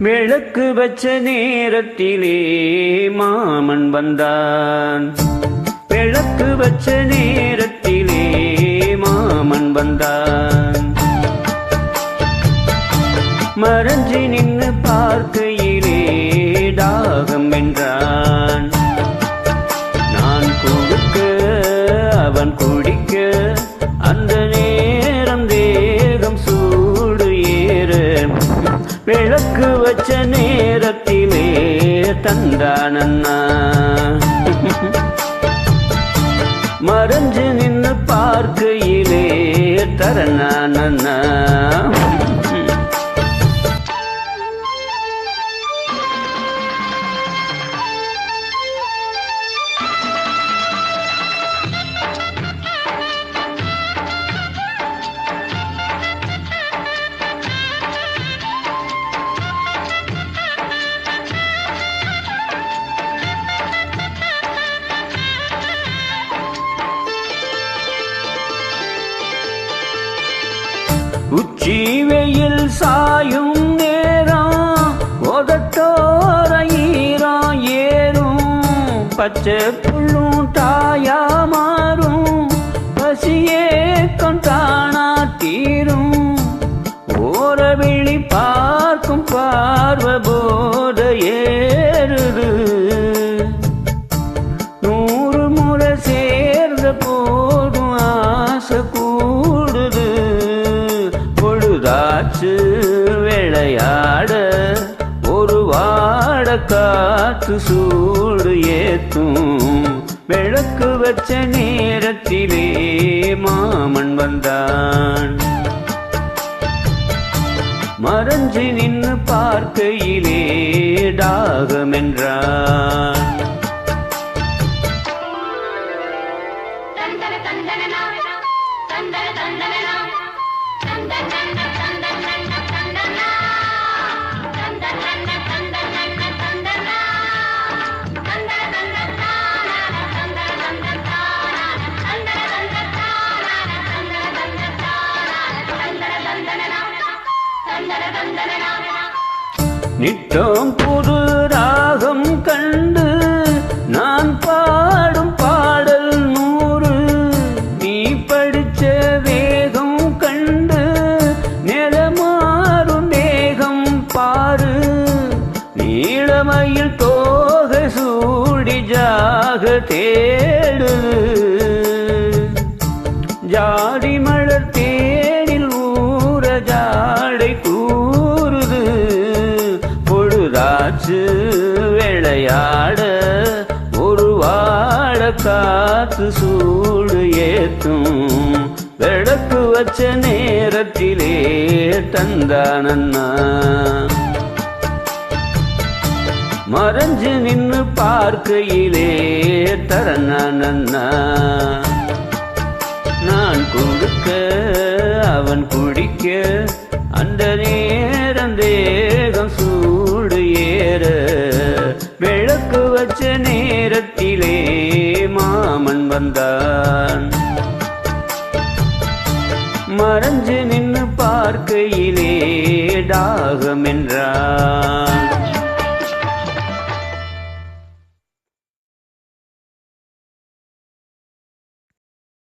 விளக்கு வச்ச நேரத்திலே மாமன் வந்தான். விளக்கு வச்ச நேரத்திலே மாமன் வந்தான். மறைஞ்சி நின்று பார்க்கையிலே தாகம் வென்றான். நான் கொடுக்க அவன் குடிக்க அந்த நேரம் தேகம் சூடு ஏறு. விளக்கு தந்தானண்ணா மறைஞ்சு நின்று பார்க்கையிலே தரணானண்ணா உச்சி வெயில் சாயும் நேரம் உதட்டோர ஈரம் ஏறும். பச்சை புல்லும் தாயா மாறும் பசியே கொண்டானா தீரும். ஓர பார்க்கும் பார்வ போதையே. வாட காத்து சூடு ஏத்தும். விளக்கு வச்ச நேரத்திலே மாமன் வந்தான். மறைஞ்சு நின்று பார்க்கையிலே தாகமென்றான். தந்தன தந்தனனா தந்தன தந்தனனா தந்தன தந்தன நித்தம் புது ராகம் கண்டு நான் பாடும் பாடல் நூறு. நீ படிச்ச வேகம் கண்டு நிலமாறும் வேகம் பாரு. நீளமையில் தோகை சூடி ஜாக தேடு. ஜாடி மலர் காற்று விளையாட ஒரு வாழ காத்து சூடு ஏத்தும். விளக்கு வச்ச நேரத்திலே தந்தானண்ணா மறைஞ்சு நின்று பார்க்கையிலே தரணா நான் கொடுக்க அவன் குடிக்க அந்த நேரம் தேகம் மறைஞ்சு நின்று பார்க்கையிலே தாகம் என்றான்